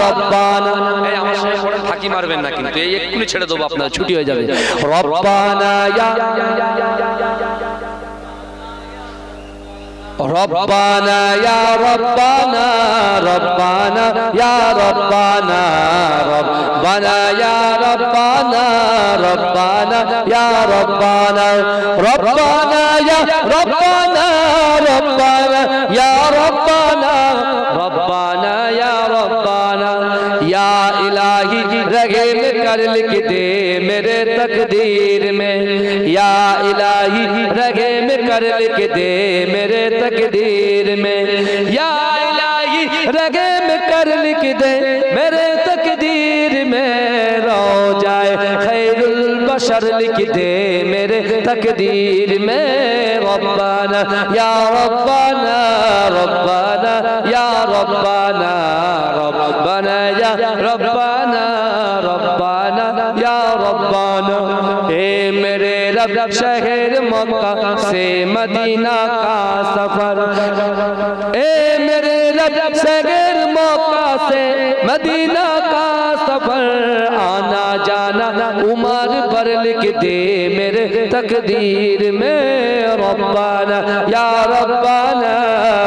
রব্বানা এই আমার সঙ্গে পড়েন ফাঁকি মারবেন না কিন্তু এই এক্ষুনি ছেড়ে দেবো আপনার ছুটি হয়ে যাবে রব্বানা ইয়া ربنا يا ربنا ربنا يا ربنا ربنا يا ربنا ربنا يا ربنا ربنا يا ربنا ربنا يا ربنا ربنا इलाही में कर लिख दे मेरे तकदीर में। या इलाही रगे में कर लिख दे मेरे तकदीर में। या इलाही में कर लिख दे मेरे बशर लिख दे मेरे तकदीर में रब्बाना या रब्बाना रब्बाना या रब्बाना रब्बाना या रब्बाना रब्बाना या रब्बाना ए मेरे रब शहर मक्का से मदीना का सफर ए मेरे रब शहर मक्का से मदीना का सफर जाना उमर पर लिख दे मेरे तकदीर में रब्बाना, या रब्बाना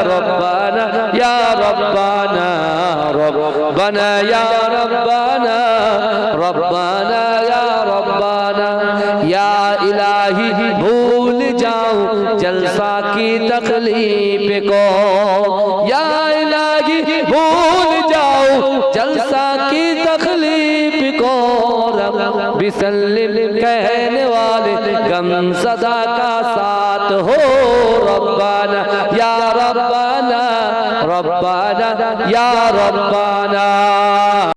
रब्बाना, या रब्बाना रब्बाना, या रब्बाना रब्बाना, या रब्बाना, या इलाही भूल जाऊँ जलसा की तकलीफ़ को, या इलाही भूल जाऊँ जलसा की तकलीफ़ को। बिसलिम कहने वाले गम सदा का साथ हो रब्बाना या रब्बाना रब्बाना या रब्बाना